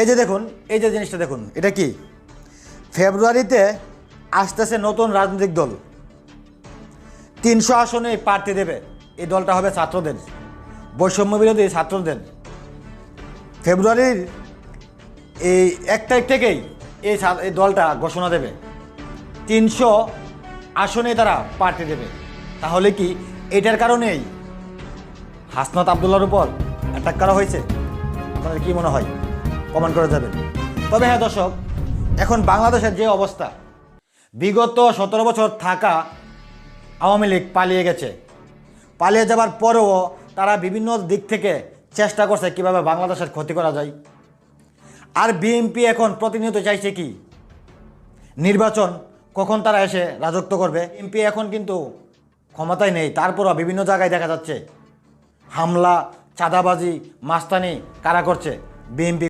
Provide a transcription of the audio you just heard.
এই যে দেখুন, এই যে জিনিসটা দেখুন, এটা কি? ফেব্রুয়ারিতে আসতেছে নতুন রাজনৈতিক দল। তিনশো আসনে প্রার্থী দেবে। এই দলটা হবে ছাত্রদের। বৈষম্য বিরোধী ছাত্রদের। ফেব্রুয়ারির এই এক তারিখ থেকেই এই এই দলটা ঘোষণা দেবে। তিনশো আসনে তারা প্রার্থী দেবে। তাহলে কি এটার কারণেই হাসনাত আবদুল্লার উপর অ্যাটাক করা হয়েছে? আপনাদের কি মনে হয়? কমেন্ট করে যাবেন তবে হ্যাঁ দর্শক, এখন বাংলাদেশের যে অবস্থা, বিগত সতেরো বছর থাকা আওয়ামী লীগ পালিয়ে গেছে। পালিয়ে যাবার পরেও তারা বিভিন্ন দিক থেকে চেষ্টা করছে কীভাবে বাংলাদেশের ক্ষতি করা যায়। আর বিএনপি এখন প্রতিনিয়ত চাইছে কি? নির্বাচন, কখন তারা এসে রাজত্ব করবে? এমপি এখন কিন্তু ক্ষমতায় নেই, তারপরও বিভিন্ন জায়গায় দেখা যাচ্ছে। হামলা, চাঁদাবাজি, মাস্তানি কারা করছে? বিএনপি